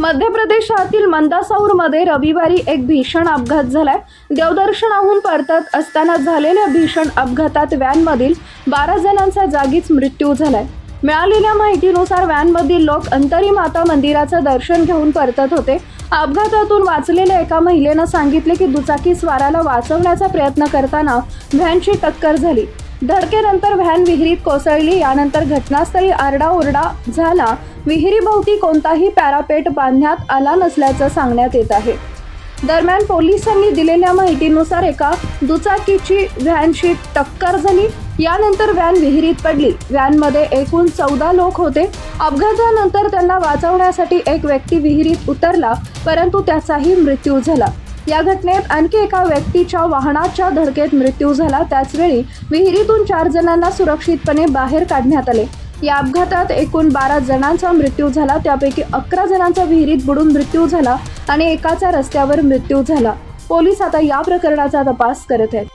मध्य प्रदेशातील मंदासौरमध्ये रविवारी एक भीषण अपघात झालाय. देवदर्शनाहून परतत असताना झालेल्या भीषण अपघातात व्हॅनमधील बारा जणांचा जागीच मृत्यू झालाय. मिळालेल्या माहितीनुसार व्हॅनमधील लोक अंतरी माता मंदिराचं दर्शन घेऊन परतत होते. अपघातातून वाचलेल्या एका महिलेनं सांगितले की दुचाकी स्वाराला वाचवण्याचा प्रयत्न करताना व्हॅनची टक्कर झाली. धडकेनंतर व्हॅन विहिरीत कोसळली. यानंतर घटनास्थळी आरडाओरडा झाला. विहिरीभोवती कोणताही पॅरापेट बांधण्यात आला नसल्याचं सांगण्यात येत आहे. दरम्यान पोलिसांनी दिलेल्या माहितीनुसार एका दुचाकीची व्हॅनशी टक्कर झाली. यानंतर व्हॅन विहिरीत पडली. व्हॅनमध्ये एकूण चौदा लोक होते. अपघातानंतर त्यांना वाचवण्यासाठी एक व्यक्ती विहिरीत उतरला परंतु त्याचाही मृत्यू झाला. या घटनेत आणखी एका व्यक्तीच्या वाहनाच्या धडकेत मृत्यू झाला. त्याचवेळी विहिरीतून चार जणांना सुरक्षितपणे बाहेर काढण्यात आले. या अपघातात एकूण बारा जणांचा मृत्यू झाला. त्यापैकी अकरा जणांचा विहिरीत बुडून मृत्यू झाला आणि एकाचा रस्त्यावर मृत्यू झाला. पोलीस आता या प्रकरणाचा तपास करत आहेत.